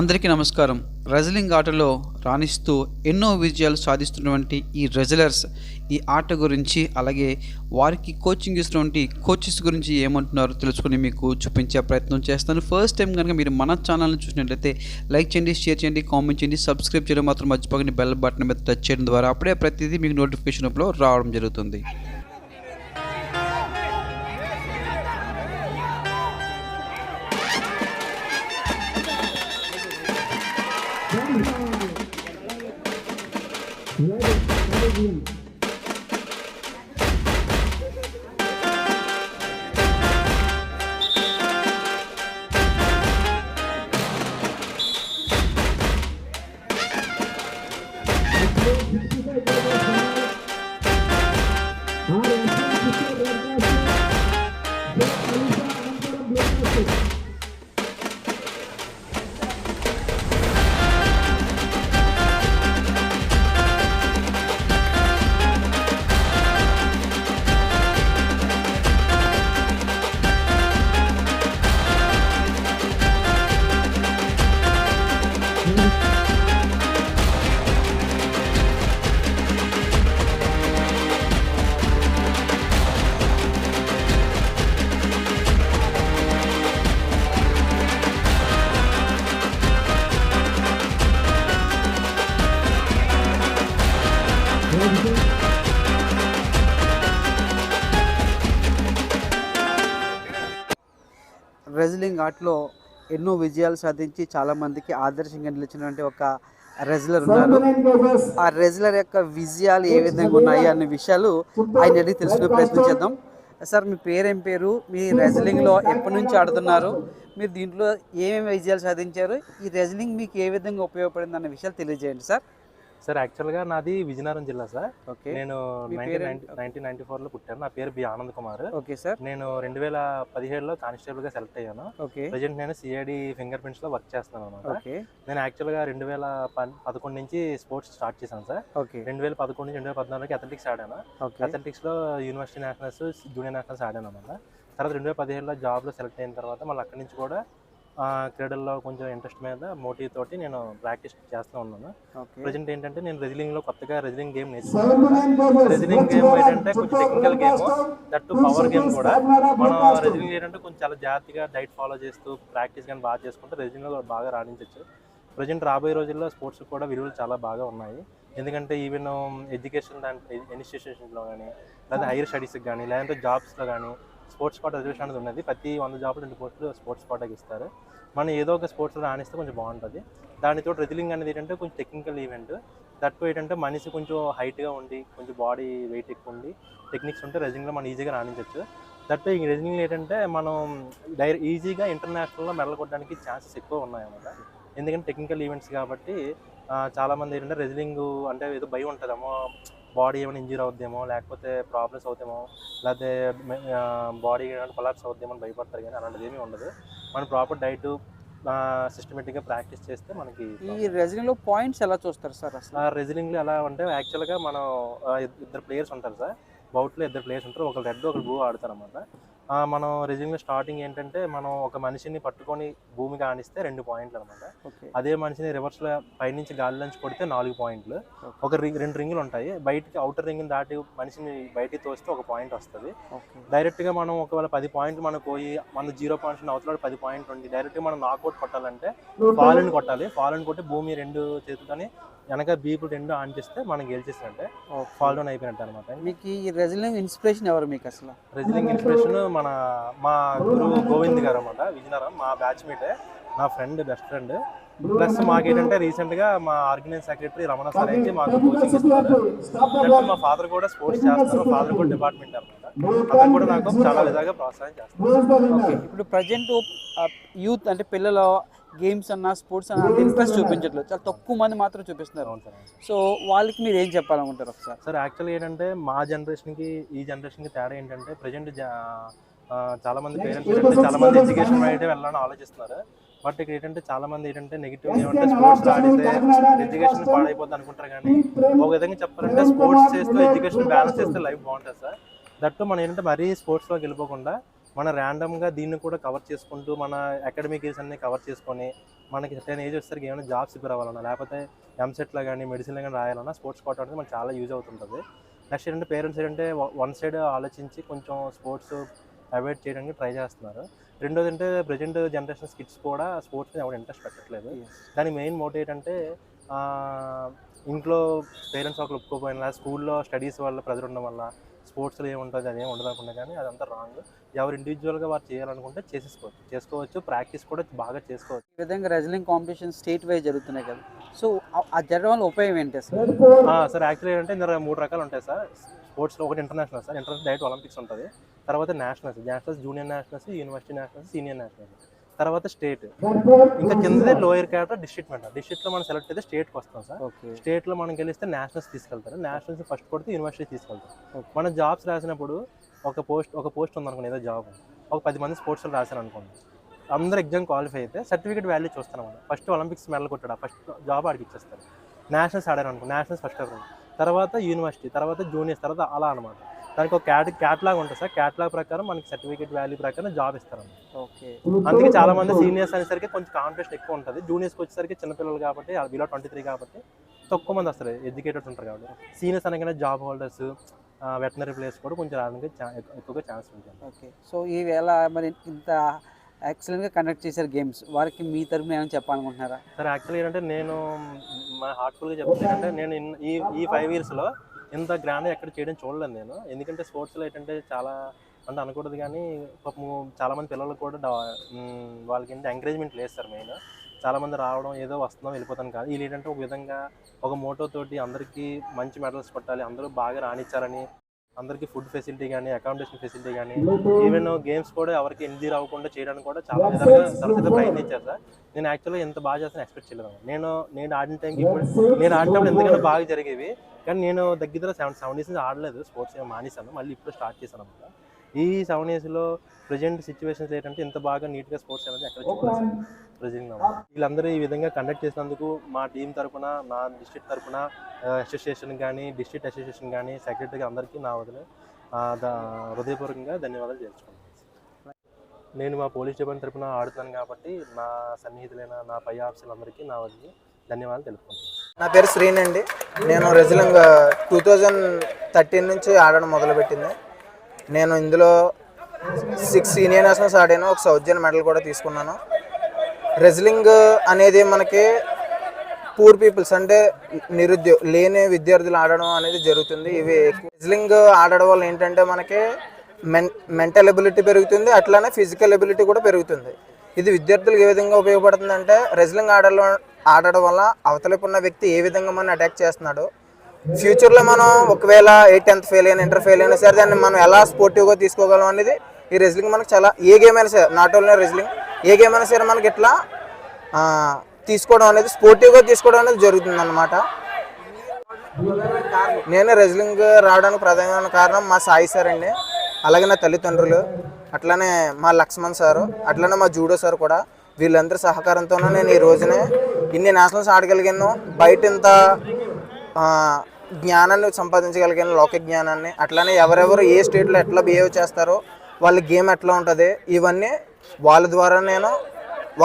అందరికీ నమస్కారం. రెజలింగ్ ఆటలో రాణిస్తూ ఎన్నో విజయాలు సాధిస్తున్నటువంటి ఈ రెజలర్స్ ఈ ఆట గురించి అలాగే వారికి కోచింగ్ ఇస్తున్నటువంటి కోచెస్ గురించి ఏమంటున్నారో తెలుసుకుని మీకు చూపించే ప్రయత్నం చేస్తాను. ఫస్ట్ టైం కనుక మీరు మన ఛానల్ని చూసినట్లయితే లైక్ చేయండి షేర్ చేయండి కామెంట్ చేయండి సబ్స్క్రైబ్ చేయడం మాత్రం మర్చిపోకండి. బెల్ బటన్ మీద టచ్ చేయడం ద్వారా అప్పుడే ప్రతిదీ మీకు నోటిఫికేషన్ రావడం జరుగుతుంది. room రెజ్లింగ్ ఆటలో ఎన్నో విజయాలు సాధించి చాలా మందికి ఆదర్శంగా నిలిచినటువంటి ఒక రెజ్లర్ ఉన్నారు. ఆ రెజ్లర్ యొక్క విజయాలు ఏ విధంగా ఉన్నాయి అనే విషయాలు ఆయన అడిగి తెలుసుకునే ప్రయత్నం చేద్దాం. సార్ మీ పేరేం పేరు? మీ రెజ్లింగ్లో ఎప్పటి నుంచి ఆడుతున్నారు? మీరు దీంట్లో ఏమేమి విజయాలు సాధించారు? ఈ రెజ్లింగ్ మీకు ఏ విధంగా ఉపయోగపడింది అన్న విషయాలు తెలియజేయండి సార్. సార్ యాక్చువల్గా నాది విజయనగరం జిల్లా సార్. ఓకే. నేను నైన్టీన్ నైన్టీ ఫోర్లో పుట్టాను. నా పేరు B Anand Kumar. Okay sir. నేను రెండు వేల పదిహేడులో కానిస్టేబుల్గా సెలెక్ట్ అయ్యాను. ఓకే. ప్రజెంట్ నేను సిఐడి ఫింగర్ ప్రింట్స్లో వర్క్ చేస్తున్నాను అనమాట ఓకే. నేను యాక్చువల్గా రెండు వేల పదకొండు నుంచి స్పోర్ట్స్ స్టార్ట్ చేశాను సార్. ఓకే. రెండు వేల పదకొండు నుంచి రెండు వేల పద్నాలుగుకి అథ్లెటిక్స్ ఆడాను. ఓకే. అథ్లెటిక్స్లో యూనివర్సిటీ నేషనల్స్ జూనియర్ నేషనల్స్ ఆడాను అనమాట తర్వాత రెండు వేల పదిహేడులో జాబ్లో సెలెక్ట్ అయిన తర్వాత మళ్ళీ అక్కడి నుంచి కూడా క్రీడల్లో కొంచెం ఇంట్రెస్ట్ మీద మోటివ్ తోటి నేను ప్రాక్టీస్ చేస్తూ ఉన్నాను. ప్రజెంట్ ఏంటంటే నేను రెజ్లింగ్లో కొత్తగా రెజ్లింగ్ గేమ్ నేర్చుకున్నాను. రెజ్లింగ్ గేమ్ ఏంటంటే కొంచెం technical game that power game కూడా. మనం రెజ్లింగ్ ఏంటంటే కొంచెం చాలా జాగ్రత్తగా డైట్ ఫాలో చేస్తూ ప్రాక్టీస్ కానీ బాగా చేసుకుంటే రెజ్లింగ్లో బాగా రాణించవచ్చు ప్రజెంట్ రాబోయే రోజుల్లో స్పోర్ట్స్ కూడా విలువలు చాలా బాగా ఉన్నాయి. ఎందుకంటే ఈవెన్ ఎడ్యుకేషన్ దాంట్లో ఇన్స్టిట్యూషన్స్లో కానీ లేదా హైయర్ స్టడీస్కి కానీ లేదంటే జాబ్స్లో కానీ స్పోర్ట్స్ కోట రిజర్వేషన్ అనేది ఉన్నది. ప్రతి వంద జాబ్లు రెండు పోస్టులు స్పోర్ట్స్ కోటాకి ఇస్తారు. మనం ఏదో ఒక స్పోర్ట్స్లో రాణిస్తే కొంచెం బాగుంటుంది. దానితో రెజిలింగ్ అనేది ఏంటంటే కొంచెం టెక్నికల్ ఈవెంట్ దట్టు ఏంటంటే మనిషి కొంచెం హైట్గా ఉండి కొంచెం బాడీ వెయిట్ ఎక్కువ ఉండి టెక్నిక్స్ ఉంటే రెజిలింగ్లో మనం ఈజీగా రాణించవచ్చు దట్టు ఈ రెజిలింగ్ ఏంటంటే మనం డైర ఈజీగా ఇంటర్నేషనల్లో మెడల్ కొట్టడానికి ఛాన్సెస్ ఎక్కువ ఉన్నాయన్నమాట. ఎందుకంటే టెక్నికల్ ఈవెంట్స్ కాబట్టి చాలామంది ఏంటంటే రెజిలింగ్ అంటే ఏదో భయం ఉంటుందేమో బాడీ ఏమైనా ఇంజూర్ అవుద్దేమో లేకపోతే ప్రాబ్లమ్స్ అవుతామో లేకపోతే బాడీ కొలాప్స్ అవుద్దేమో అని భయపడతారు కానీ అలాంటిది ఏమీ ఉండదు. మనం ప్రాపర్ డైట్ సిస్టమేటిక్గా ప్రాక్టీస్ చేస్తే మనకి ఈ రెజ్లింగ్లో పాయింట్స్ ఎలా చూస్తారు సార్ అసలు? రెజ్లింగ్లో ఎలా అంటే యాక్చువల్గా మనం ఇద్దరు ప్లేయర్స్ ఉంటారు సార్. బౌట్లో ఇద్దరు ప్లేయర్స్ ఉంటారు. ఒకరు రెడ్ ఒకరు బ్లూ ఆడతారు అనమాట మనం రెజ్లింగ్లో స్టార్టింగ్ ఏంటంటే మనం ఒక మనిషిని పట్టుకొని భూమికి ఆనిస్తే రెండు పాయింట్లు అనమాట అదే మనిషిని రివర్స్లో పైనుంచి గాలిలోంచి కొడితే నాలుగు పాయింట్లు ఒక రింగ్ రెండు రింగులు ఉంటాయి. బయటికి అవుటర్ రింగ్ దాటి మనిషిని బయటికి తోస్తే ఒక పాయింట్ వస్తుంది. డైరెక్ట్గా మనం ఒకవేళ పది పాయింట్లు మనకు పోయి మన జీరో పాయింట్స్ అవతల పది పాయింట్లు ఉండి డైరెక్ట్గా మనం నాకౌట్ కొట్టాలంటే ఫాలన్ కొట్టాలి. ఫాలన్ కొట్టి భూమి రెండు చేతులతోని వెనక బీపు రెండు ఆన్ చేస్తే మనం గెలిచేసినట్టే ఫాల్ డౌన్ అయిపోయినట్టు అనమాట మీకు ఈ రెజ్లింగ్ ఇన్స్పిరేషన్ ఎవరు మీకు అసలు? రెజ్లింగ్ ఇన్స్పిరేషన్ మన మా గురువు గోవింద్ గారు అనమాట విజయనగరం మా బ్యాచ్ మీటే నా ఫ్రెండ్ బెస్ట్ ఫ్రెండ్ ప్లస్ మాకు ఏంటంటే రీసెంట్గా మా ఆర్గనైజ్ సెక్రటరీ రమణ సార్ అయితే మాకు కోచింగ్ ఇస్తున్నారు. మా ఫాదర్ కూడా స్పోర్ట్స్ చేస్తారు ఫాదర్ కూడా డిపార్ట్మెంట్ అనమాట అతను కూడా నాకు చాలా విధాలుగా ప్రోత్సాహం చేస్తారు ఇప్పుడు ప్రజెంట్ యూత్ అంటే పిల్లలు గేమ్స్ అన్న స్పోర్ట్స్ అన్న ఇంట్రెస్ట్ చూపించట్లేదు. చాలా తక్కువ మంది మాత్రం చూపిస్తున్నారు సార్. సో వాళ్ళకి మీరు ఏం చెప్పాలనుకుంటారు ఒకసారి? సార్ యాక్చువల్గా ఏంటంటే మా జనరేషన్కి ఈ జనరేషన్కి తేడా ఏంటంటే ప్రజెంట్ చాలా మంది పేరెంట్స్ చాలా మంది ఎడ్యుకేషన్ అయితే వెళ్ళాలని ఆలోచిస్తున్నారు. బట్ ఇక్కడ ఏంటంటే చాలా మంది ఏంటంటే నెగిటివ్ ఏమంటే స్పోర్ట్స్ ఆడితే ఎడ్యుకేషన్ పాడైపోద్ది అనుకుంటారు కానీ ఒక విధంగా చెప్పాలంటే స్పోర్ట్స్ చేస్తూ ఎడ్యుకేషన్ బ్యాలెన్స్ చేస్తే లైఫ్ బాగుంటుంది సార్. దట్టు మనం ఏంటంటే మరీ స్పోర్ట్స్లోకి వెళ్ళిపోకుండా మన ర్యాండమ్గా దీన్ని కూడా కవర్ చేసుకుంటూ మన అకాడమిక్ ఇయర్స్ అన్ని కవర్ చేసుకొని మనకి సర్టైన్ ఏజ్ వచ్చేసరికి ఏమైనా జాబ్స్ ప్రిపేర్ అవ్వాలన్నా లేకపోతే ఎంసెట్లో కానీ మెడిసిన్లో కానీ రాయాలన్నా స్పోర్ట్స్ కోట అనేది మనకు చాలా యూజ్ అవుతుంటుంది. నెక్స్ట్ ఏంటంటే పేరెంట్స్ ఏంటంటే వన్ సైడ్ ఆలోచించి కొంచెం స్పోర్ట్స్ అవాయిడ్ చేయడానికి ట్రై చేస్తున్నారు. రెండోది అంటే ప్రజెంట్ జనరేషన్ కిడ్స్ కూడా స్పోర్ట్స్ మీద ఎవరు ఇంట్రెస్ట్ పెట్టట్లేదు. దాని మెయిన్ మోటివ్ ఏంటంటే ఇంట్లో పేరెంట్స్ ఒకరు ఒప్పుకోపోయినా స్కూల్లో స్టడీస్ వల్ల ప్రెజర్ ఉండడం వల్ల స్పోర్ట్స్లో ఏముంటుంది అదేం ఉండదు అనుకున్నా కానీ అదంతా రాంగ్ ఎవరు ఇండివిజువల్గా వారు చేయాలనుకుంటే చేసేసుకోవచ్చు. చేసుకోవచ్చు ప్రాక్టీస్ కూడా బాగా చేసుకోవచ్చు. ఈ విధంగా రెజ్లింగ్ కాంపిటీషన్ స్టేట్ వైజ్ జరుగుతున్నాయి కదా. సో ఆ జరగడం వల్ల ఉపయోగం ఏంటి సార్? సార్ యాక్చువల్లీ ఏంటంటే ఇందులో మూడు రకాలు ఉంటాయి సార్. స్పోర్ట్స్లో ఒకటి international sir. International direct Olympics ఉంటుంది. తర్వాత nationals nationals junior nationals university nationals senior nationals తర్వాత స్టేట్. ఇంకా కిందదే లోయర్ క్యాటర్ డిస్ట్రిక్ట్ మెంటర్ డిస్ట్రిక్ట్లో మనం సెలెక్ట్ అయితే స్టేట్కి వస్తాం సార్. ఓకే స్టేట్లో మనం గెలిస్తే నేషనల్స్ తీసుకెళ్తారు. నేషనల్స్ ఫస్ట్ కొడితే యూనివర్సిటీ తీసుకెళ్తారు. మనం జాబ్స్ రాసినప్పుడు ఒక పోస్ట్ ఒక పోస్ట్ ఉందనుకోండి ఏదో జాబ్ ఒక పది మంది స్పోర్ట్స్లో రాశారు అనుకోండి అందరూ ఎగ్జామ్ క్వాలిఫై అయితే సర్టిఫికేట్ వాల్యూ చూస్తాం మనం ఫస్ట్ ఒలింపిక్స్ మెడల్ కొట్టాడు ఫస్ట్ జాబ్ ఆడికి ఇచ్చేస్తారు. నేషనల్స్ ఆడారు అనుకో నేషనల్స్ ఫస్ట్ తర్వాత యూనివర్సిటీ తర్వాత జూనియర్స్ తర్వాత అలా అనమాట దానికి ఒక క్యాట్ క్యాట్లాగ్ ఉంటుంది సార్. క్యాట్లాగ్ ప్రకారం మనకి సర్టిఫికేట్ వాల్యూ ప్రకారం జాబ్ ఇస్తారు ఓకే. అందుకే చాలా మంది సీనియర్స్ అనేసరికి కొంచెం కాంపిటీషన్ ఎక్కువ ఉంటుంది. జూనియర్స్కి వచ్చేసరికి చిన్నపిల్లలు కాబట్టి బిలో ట్వంటీ త్రీ కాబట్టి తక్కువ మంది వస్తారు. ఎడ్యుకేటెడ్ ఉంటారు కాబట్టి. సీనియర్స్ అనగానే జాబ్ హోల్డర్స్ వెటనరీ ప్లేస్ కూడా కొంచెం రావడానికి ఎక్కువగా ఛాన్స్ ఉంటుంది. ఓకే. సో ఈవేళ మరి ఇంత ఎక్సలెంట్గా కండక్ట్ చేశారు గేమ్స్ వారికి మీ తరపున ఏమైనా చెప్పాలనుకుంటున్నారా? సార్ యాక్చువల్లీ ఏంటంటే నేను మా హార్ట్ఫుల్గా చెప్తాను అంటే నేను ఈ ఈ ఫైవ్ ఇయర్స్లో ఇంత గ్రాండ్ ఎక్కడ చేయడం చూడలేదు నేను. ఎందుకంటే స్పోర్ట్స్లో ఏంటంటే చాలా అంటే అనకూడదు కానీ పాపం చాలామంది పిల్లలు కూడా వాళ్ళకి ఏంటి ఎంకరేజ్మెంట్ లేదు సార్ మెయిన్ చాలామంది రావడం ఏదో వస్తున్నాం వెళ్ళిపోతాను కాదు. వీళ్ళు ఏంటంటే ఒక విధంగా ఒక మోటో తోటి అందరికీ మంచి మెడల్స్ కొట్టాలి అందరూ బాగా రాణించాలని అందరికీ ఫుడ్ ఫెసిలిటీ కానీ అకామిడేషన్ ఫెసిలిటీ కానీ ఈవెన్ గేమ్స్ కూడా ఎవరికి ఎన్జీ అవ్వకుండా చేయడానికి కూడా చాలా తరచుగా ప్రయత్నించారు సార్ నేను యాక్చువల్గా ఎంత బాగా చేస్తాను ఎక్స్పెక్ట్ చేయలేదు. నేను నేను ఆడిన టైంకి ఇప్పుడు నేను ఆడినప్పుడు ఎందుకంటే బాగా జరిగేవి. కానీ నేను దగ్గర సెవెన్ సెవెన్ నుంచి ఆడలేదు. స్పోర్ట్స్ ఏం మానేశాను. మళ్ళీ ఇప్పుడు స్టార్ట్ చేశాను అనమాట ఈ సెవెన్ ఇయర్స్లో ప్రజెంట్ సిచ్యువేషన్స్ ఏంటంటే ఇంత బాగా నీట్గా స్పోర్ట్స్ అనేది ఎక్కడ చూడలేదు. ప్రజెంట్ వీళ్ళందరూ ఈ విధంగా కండక్ట్ చేసినందుకు మా టీం తరపున నా డిస్ట్రిక్ట్ తరపున అసోసియేషన్ కానీ డిస్ట్రిక్ట్ అసోసియేషన్ కానీ సెక్రటరీ అందరికీ నా వదిలే హృదయపూర్వకంగా ధన్యవాదాలు చేసుకుంటాను నేను మా పోలీస్ డిపార్ట్మెంట్ తరపున ఆడుతున్నాను కాబట్టి నా సన్నిహితులైన నా పై ఆఫీసర్లందరికీ నా వదిలి ధన్యవాదాలు తెలుపుకుంటాను నా పేరు శ్రీన్ అండి నేను రెజ్లింగ్ టూ థౌజండ్ థర్టీన్ నుంచి ఆడడం మొదలుపెట్టింది. నేను ఇందులో సిక్స్ సీనియర్ నేషనల్స్ ఆడాను. ఒక సౌజన్ మెడల్ కూడా తీసుకున్నాను. రెజ్లింగ్ అనేది మనకి పూర్ పీపుల్స్ అంటే నిరుద్యోగ లేని విద్యార్థులు ఆడడం అనేది జరుగుతుంది. ఇవి రెజ్లింగ్ ఆడడం వల్ల ఏంటంటే మనకి మెన్ మెంటల్ ఎబిలిటీ పెరుగుతుంది. అట్లానే ఫిజికల్ ఎబిలిటీ కూడా పెరుగుతుంది. ఇది విద్యార్థులకు ఏ విధంగా ఉపయోగపడుతుంది అంటే రెజ్లింగ్ ఆడడం ఆడడం వల్ల అవతలపు ఉన్న వ్యక్తి ఏ విధంగా మనం అటాక్ చేస్తున్నాడో ఫ్యూచర్లో మనం ఒకవేళ ఎయిట్ టెన్త్ ఫెయిల్ అయినా ఇంటర్ ఫెయిల్ అయినా సరే దాన్ని మనం ఎలా స్పోర్టివ్గా తీసుకోగలం అనేది ఈ రెజ్లింగ్ మనకు చాలా ఏ గేమ్ అయినా సరే నాట్ ఓన్లీ రెజ్లింగ్ ఏ గేమ్ అయినా సరే మనకి ఇట్లా తీసుకోవడం అనేది స్పోర్టివ్గా తీసుకోవడం అనేది జరుగుతుంది అనమాట నేను రెజ్లింగ్ రావడానికి ప్రధానమైన కారణం మా సాయి సార్ అండి. అలాగే నా తల్లిదండ్రులు అట్లానే మా లక్ష్మణ్ సారు అట్లనే మా జూడో సార్ కూడా. వీళ్ళందరి సహకారంతోనే నేను ఈ రోజునే ఇన్ని నేషనల్స్ ఆడగలిగాను. బయట ఇంత జ్ఞానాన్ని సంపాదించగలిగిన లోక జ్ఞానాన్ని. అట్లానే ఎవరెవరు ఏ స్టేట్లో ఎట్లా బిహేవ్ చేస్తారో వాళ్ళ గేమ్ ఎట్లా ఉంటుంది ఇవన్నీ వాళ్ళ ద్వారా నేను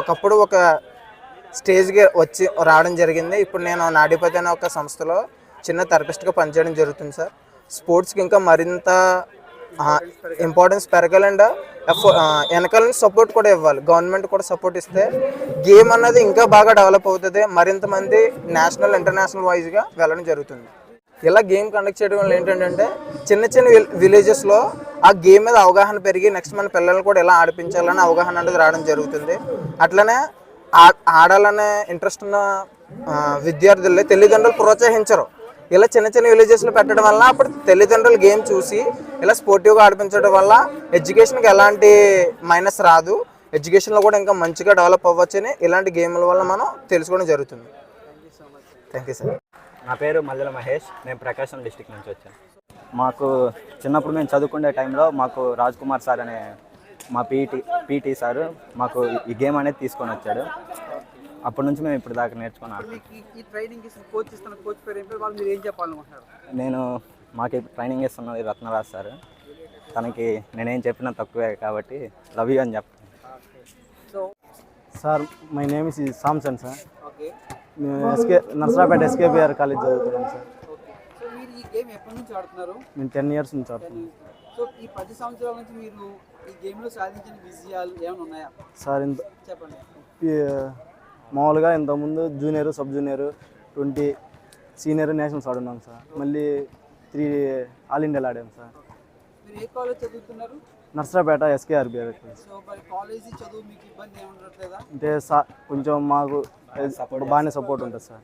ఒకప్పుడు ఒక స్టేజ్కి వచ్చి రావడం జరిగింది. ఇప్పుడు నేను నాడిపతి అనే ఒక సంస్థలో చిన్న థెరపిస్ట్గా పనిచేయడం జరుగుతుంది సార్. స్పోర్ట్స్కి ఇంకా మరింత ఇంపార్టెన్స్ పెరగాలండి. వెనకాల సపోర్ట్ కూడా ఇవ్వాలి. గవర్నమెంట్ కూడా సపోర్ట్ ఇస్తే గేమ్ అన్నది ఇంకా బాగా డెవలప్ అవుతుంది. మరింత మంది నేషనల్ ఇంటర్నేషనల్ వైజ్గా వెళ్ళడం జరుగుతుంది. ఇలా గేమ్ కండక్ట్ చేయడం వల్ల ఏంటంటే చిన్న చిన్న విలేజెస్లో ఆ గేమ్ మీద అవగాహన పెరిగి నెక్స్ట్ మన పిల్లల్ని కూడా ఎలా ఆడిపించాలని అవగాహన అనేది రావడం జరుగుతుంది. అట్లనే ఆ- ఆడాలనే ఇంట్రెస్ట్ ఉన్న విద్యార్థుల్ని తల్లిదండ్రులు ప్రోత్సహించరు. ఇలా చిన్న చిన్న విలేజెస్లో పెట్టడం వల్ల అప్పుడు తల్లిదండ్రులు గేమ్ చూసి ఇలా స్పోర్టివ్గా ఆడిపించడం వల్ల ఎడ్యుకేషన్కి ఎలాంటి మైనస్ రాదు. ఎడ్యుకేషన్లో కూడా ఇంకా మంచిగా డెవలప్ అవ్వచ్చని ఇలాంటి గేమ్ల వల్ల మనం తెలుసుకోవడం జరుగుతుంది. థ్యాంక్ యూ సార్ నా పేరు మల్లెల మహేష్. నేను ప్రకాశం డిస్టిక్ నుంచి వచ్చాను. మాకు చిన్నప్పుడు మేము చదువుకునే టైంలో మాకు రాజ్ కుమార్ సార్ అనే మా పీటీ పీటీ సారు మాకు ఈ గేమ్ అనేది తీసుకొని వచ్చాడు. అప్పటి నుంచి మేము ఇప్పుడు దాకా నేర్చుకుని ఆడుతున్నాం ఈ ట్రైనింగ్ ఇస్తున్న కోచ్ ఇస్తున్న కోచ్ పేరు ఏంటో వాళ్ళు మీరు ఏం చెప్పాలనుకుంటున్నారు? నేను మాకు ట్రైనింగ్ ఇస్తున్నది రత్నరాజ్ సార్. తనకి నేనేం చెప్పినా తక్కువే కాబట్టి లవ్ యూ అని చెప్తాను so sir my name is Samson sir okay మేము ఎస్కే నర్సరాపేట ఎస్కేబిఆర్ కాలేజ్ చదువుతున్నాం సార్ సో మీరు ఈ గేమ్ ఎప్పటి నుంచి ఆడుతున్నారు? మేము టెన్ ఇయర్స్ నుంచి ఆడుతున్నాం. సో ఈ పది సంవత్సరాల నుంచి మీరు ఈ గేమ్లో సాధించిన విజయాలు ఏమైనా ఉన్నాయా? సార్ ఇంత చెప్పండి. మామూలుగా ఇంతకుముందు junior sub junior twenty senior nationals ఆడున్నాం sir. మళ్ళీ త్రీ ఆల్ ఇండియాలో ఆడాం సార్. మీరు ఏ కాలేజ్ చదువుతున్నారు? నర్సరాపేట ఎస్కేఆర్బిఆర్ సో మరి కాలేజీ చదువు మీకు ఇబ్బంది ఏముండట్లేదా అంటే సా కొంచెం మాకు బాగానే సపోర్ట్ ఉంటుంది సార్.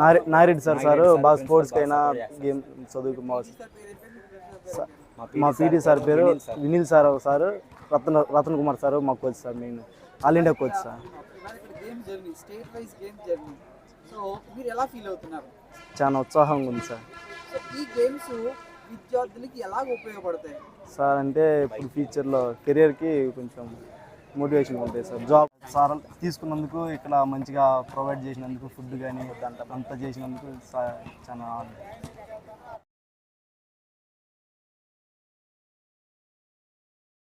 నారి నారెడ్డి సార్ సార్ బాగా స్పోర్ట్స్కి అయినా గేమ్ చదువుకు పేరు? మా పీటీ సార్ పేరు Vineel sir. Sir Ratan Ratan Kumar sir మా coach sir main all India coach sir. Journey state wise game journey so మీరు ఎలా ఫీల్ అవుతున్నారు? చాలా ఉత్సాహంగా ఉంది సార్. ఈ గేమ్స్ విద్యార్థులకి ఎలాగ ఉపయోగపడతాయి? సార్ అంటే ఇప్పుడు ఫ్యూచర్లో కెరియర్కి కొంచెం మోటివేషన్ ఉంటుంది సార్. జాబ్ సార్ తీసుకున్నందుకు ఇక్కడ మంచిగా ప్రొవైడ్ చేసినందుకు ఫుడ్ కానీ అంతా చేసినందుకు చాలా